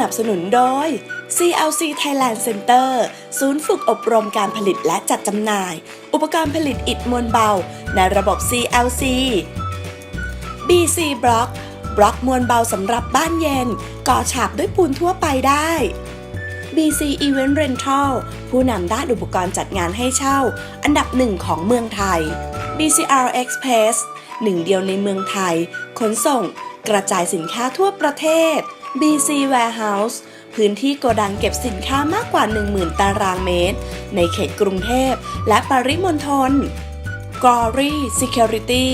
นับสนุนโดย CLC Thailand Center ศูนย์ฝึกอบรมการผลิตและจัดจำหน่าย อุปกรณ์ผลิตอิฐมวลเบา ในระบบ CLC BC Block บล็อกมวลเบาสำหรับบ้านเย็น ก่อฉาบด้วยปูนทั่วไปได้ BC Event Rental ผู้นำด้านอุปกรณ์จัดงานให้เช่า อันดับหนึ่งของเมืองไทย BCR Express หนึ่งเดียวในเมืองไทย ขนส่ง กระจายสินค้าทั่วประเทศ BC Warehouse พื้นที่โกดังเก็บสินค้ามากกว่า 10,000 ตารางเมตร ในเขตกรุงเทพและปริมณฑล Glory Security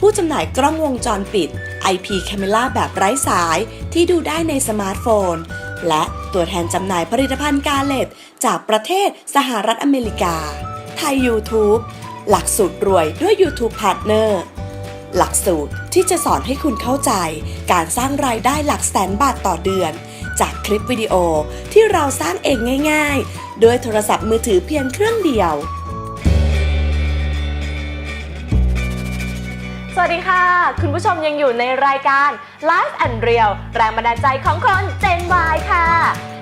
ผู้จำหน่ายกล้องวงจรปิด IP Camera แบบไร้สายที่ดูได้ในสมาร์ทโฟน และตัวแทนจำหน่ายผลิตภัณฑ์กาเลตจากประเทศสหรัฐอเมริกา ไทย YouTube หลักสูตรรวยด้วย YouTube Partner หลักสูตรที่จะสอนให้คุณเข้าใจ การสร้างรายได้หลักแสนบาทต่อเดือน จากคลิปวิดีโอที่เราสร้างเองง่าย ๆ ด้วยโทรศัพท์มือถือเพียงเครื่องเดียว สวัสดีค่ะ คุณผู้ชมยังอยู่ในรายการ Life and Real แรงบันดาลใจของคน Gen Y ค่ะ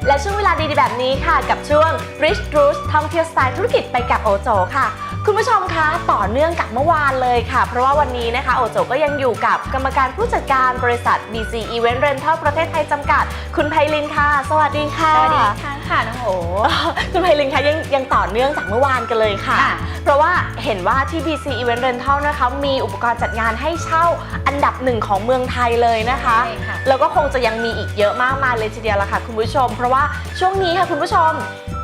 และช่วงเวลาดีๆแบบนี้ค่ะ กับช่วง Rich Roots ท่องเที่ยวสไตล์ธุรกิจไปกับโอโจค่ะ คุณผู้ชมคะต่อเนื่องกับเมื่อวานเลยค่ะ เพราะว่าวันนี้นะคะ โอโจก็ยังอยู่กับกรรมการผู้จัดการบริษัท BC Event Rental ประเทศไทยจำกัด คุณไพลินค่ะ สวัสดีค่ะ สวัสดีค่ะค่ะน้องโอคุณไพลินคะยังยังต่อเนื่องจากเมื่อวานกันเลยค่ะค่ะ เพราะว่าเห็นว่าที่ BC Event Rental นะคะมีอุปกรณ์จัดงานให้เช่าอันดับหนึ่งของเมืองไทยเลยนะคะใช่ค่ะแล้วก็คงจะยังมีอีกเยอะมากมายเลยทีเดียวละค่ะ คุณผู้ชม เพราะว่าช่วงนี้ค่ะคุณผู้ชม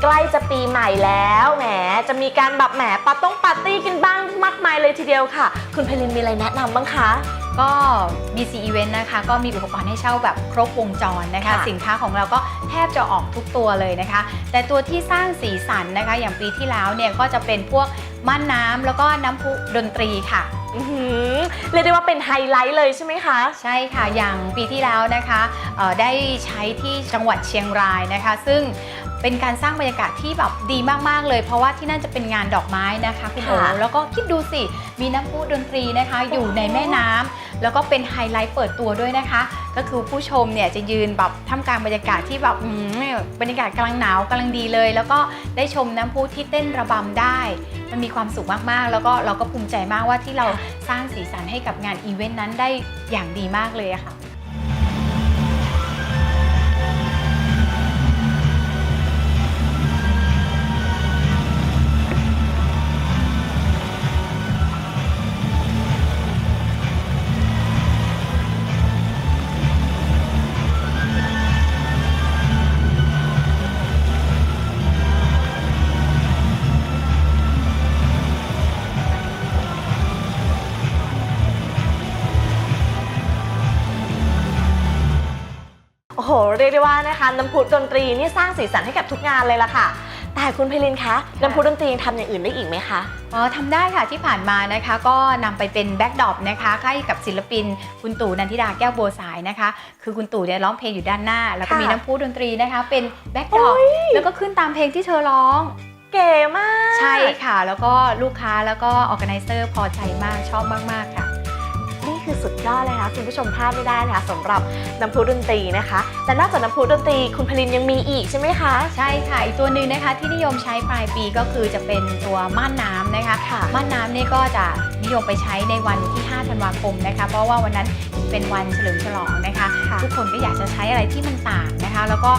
ใกล้จะปีใหม่แล้วแหมจะมีการแบบแหมปาต้องปาร์ตี้กันบ้างมากมายเลยทีเดียวค่ะ คุณไพลินมีอะไรแนะนำบ้างคะ ก็ BC Event นะคะ ก็มีอุปกรณ์ให้เช่าแบบครบวงจรนะคะ ค่ะสินค้าของเราก็แทบจะออกทุกตัวเลยนะคะ แต่ตัวที่สร้างสีสันนะคะ อย่างปีที่แล้วเนี่ยก็จะเป็นพวกม่านน้ำแล้วก็น้ำพุดนตรีค่ะ อื้อหือเรียกได้ว่าเป็นไฮไลท์เลยใช่ไหมคะ ใช่ค่ะ อย่างปีที่แล้วนะคะเอ่อได้ใช้ที่จังหวัดเชียงรายนะคะ ซึ่ง เป็นการสร้างบรรยากาศที่แบบดีมากๆเลย เพราะว่าที่นั่นจะเป็นงานดอกไม้นะคะคุณโอค่ะแล้วก็คิดดูสิ มีน้ำพุดนตรีนะคะ อยู่ในแม่น้ำแล้วก็เป็นไฮไลท์เปิดตัวด้วยนะคะ ก็คือผู้ชมเนี่ยจะยืนแบบท่ามกลางบรรยากาศที่แบบอืมบรรยากาศกำลังหนาวกำลังดีเลย แล้วก็ได้ชมน้ำพุที่เต้นระบำได้ มันมีความสุขมากๆ แล้วก็เราก็ภูมิใจมากว่าที่เราสร้างสีสันให้กับงานอีเวนต์นั้นได้อย่างดีมากเลยอะค่ะ ยกได้ว่านะคะน้ำพุดนตรีนี่สร้างสีสันให้กับทุกงานเลยล่ะค่ะ แต่คุณไพลินคะน้ำพุดนตรียังทำอย่างอื่นได้อีกไหมคะอ๋อทำได้ค่ะที่ผ่านมานะคะ ก็นำไปเป็นแบ็กดรอปนะคะให้กับศิลปินคุณตู่นันทิดาแก้วบัวสายนะคะ คือคุณตู่เนี่ยร้องเพลงอยู่ด้านหน้า แล้วก็ค่ะมีน้ำพุดนตรีนะคะ เป็นแบ็กดรอปโอ้ยแล้วก็ขึ้นตามเพลงที่เธอร้องเก๋มาก ใช่ค่ะ แล้วก็ลูกค้าแล้วก็ออแกไนเซอร์พอใจมากชอบมาก ๆ ค่ะนี่ คือสุดยอดเลยนะคะคุณผู้ชมพลาดไม่ได้นะคะสำหรับน้ำพุดนตรีนะคะและนอกจากน้ำพุดนตรีคุณไพลินยังมีอีกใช่ไหมคะ ใช่ค่ะ อีกตัวหนึ่งนะคะที่นิยมใช้ปลายปีก็คือจะเป็นตัวม่านน้ำนะคะค่ะม่านน้ำนี่ก็จะนิยมไปใช้ในวันที่ 5 ธันวาคมนะคะ เพราะว่าวันนั้นเป็นวันเฉลิมฉลองนะคะ ค่ะ ทุกคนก็อยากจะใช้อะไรที่มันต่างนะคะ แล้วก็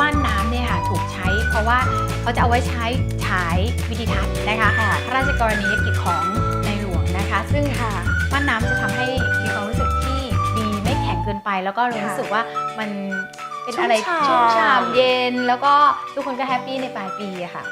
ม่านน้ำเนี่ยค่ะถูกใช้ เพราะว่าเขาจะเอาไว้ใช้ฉายวิดีทัศน์นะคะ ค่ะ พระราชกรณียกิจของในหลวงนะคะ ซึ่งค่ะ ม่านน้ำจะทำให้มีความรู้สึกที่ดีไม่แข็งเกินไป แล้วก็รู้สึกว่ามันเป็นอะไรชุ่มฉ่ำชุ่มฉ่ำเย็น แล้วก็ทุกคนก็แฮปปี้ในปลายปีอะค่ะ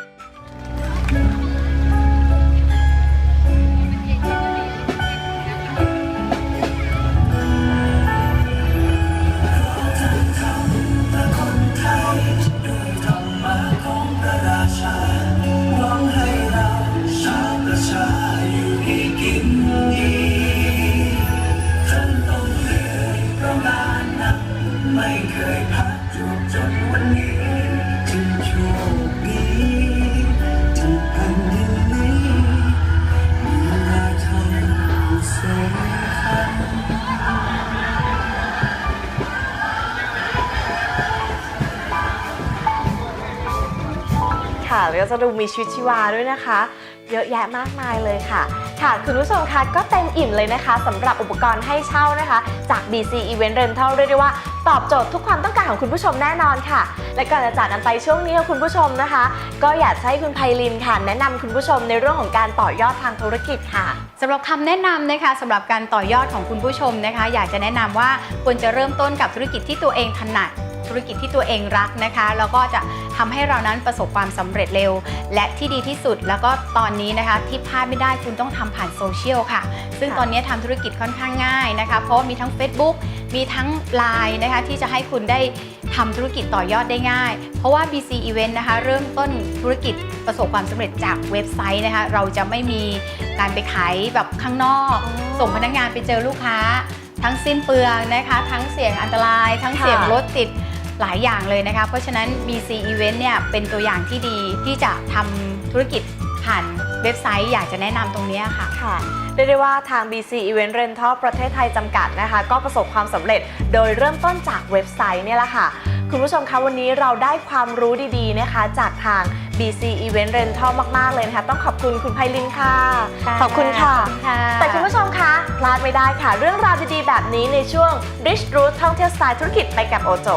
แล้วก็จะดูมีชีวิตชีวาด้วยนะคะ เยอะแยะมากมายเลยค่ะ ค่ะคุณผู้ชมคะก็เต็มอิ่มเลยนะคะสำหรับอุปกรณ์ให้เช่านะคะ จาก BC Event Rental เรียกได้ว่าตอบโจทย์ทุกความต้องการของคุณผู้ชมแน่นอนค่ะ และก่อนจะจากกันไปช่วงนี้ค่ะคุณผู้ชมนะคะ ก็อยากให้คุณไพลินค่ะ แนะนำคุณผู้ชมในเรื่องของการต่อยอดทางธุรกิจค่ะสำหรับคำแนะนำนะคะสำหรับการต่อยอดของคุณผู้ชมนะคะ อยากจะแนะนำว่าควรจะเริ่มต้นกับธุรกิจที่ตัวเองถนัด ธุรกิจที่ตัวเองรักนะคะ แล้วก็จะทำให้เรานั้นประสบความสำเร็จเร็ว และที่ดีที่สุดแล้วก็ตอนนี้นะคะที่พลาดไม่ได้คุณต้องทำผ่านโซเชียลค่ะ ซึ่งค่ะตอนนี้ทำธุรกิจค่อนข้างง่ายนะคะ เพราะว่ามีทั้ง Facebook มีทั้ง Line นะคะที่จะให้คุณได้ทำธุรกิจต่อยอดได้ง่าย เพราะว่า BC Event นะคะ เริ่มต้นธุรกิจประสบความสำเร็จจากเว็บไซต์นะคะ เราจะไม่มีการไปขายแบบข้างนอก ส่งพนักงานไปเจอลูกค้า ทั้งสิ้นเปลืองนะคะ ทั้งเสี่ยงอันตราย ทั้งเสี่ยงค่ะรถติด หลายอย่างเลยนะคะ เพราะฉะนั้น BC Event เนี่ยเป็นตัวอย่างที่ดีที่จะทำธุรกิจผ่านเว็บไซต์อยากจะแนะนำตรงเนี้ยค่ะค่ะเรียกได้ว่าทาง BC Event Rental ประเทศไทยจำกัดนะคะ ก็ประสบความสำเร็จโดยเริ่มต้นจากเว็บไซต์เนี่ยแหละค่ะ คุณผู้ชมคะวันนี้เราได้ความรู้ดีๆนะคะ จากทาง BC Event Rental มาก ๆ เลยนะคะ ต้องขอบคุณคุณไพลินค่ะ ขอบคุณค่ะ แต่คุณผู้ชมคะ พลาดไม่ได้ค่ะ เรื่องราวดี ๆ แบบนี้ในช่วง Rich Root ท่องเที่ยวสไตล์ธุรกิจไปกับโอโจ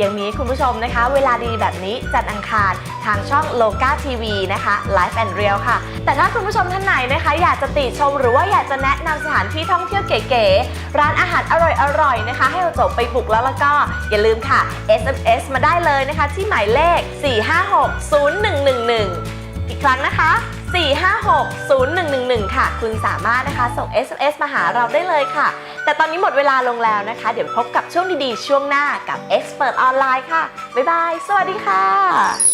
ยังนี้คุณผู้ชมนะคะ เวลาดีแบบนี้จันอังคารทางช่อง Loga TV นะคะ Live and Real ค่ะ แต่ถ้าคุณผู้ชมท่านไหนนะคะ อยากจะติชมหรือว่าอยากจะแนะนำสถานที่ท่องเที่ยวเก๋ๆร้านอาหารอร่อยๆนะคะ ให้โอโจบไปบุกแล้วแล้วก็อย่าลืมค่ะ SMS มาได้เลยนะคะ ที่หมายเลข 4560111 อีกครั้งนะคะ4560111 ค่ะ คุณสามารถนะคะส่ง SMS มาหาเราได้เลยค่ะ แต่ตอนนี้หมดเวลาลงแล้วนะคะ เดี๋ยวพบกับช่วงดีๆ ช่วงหน้ากับ Expert ออนไลน์ค่ะ บ๊ายบาย สวัสดีค่ะ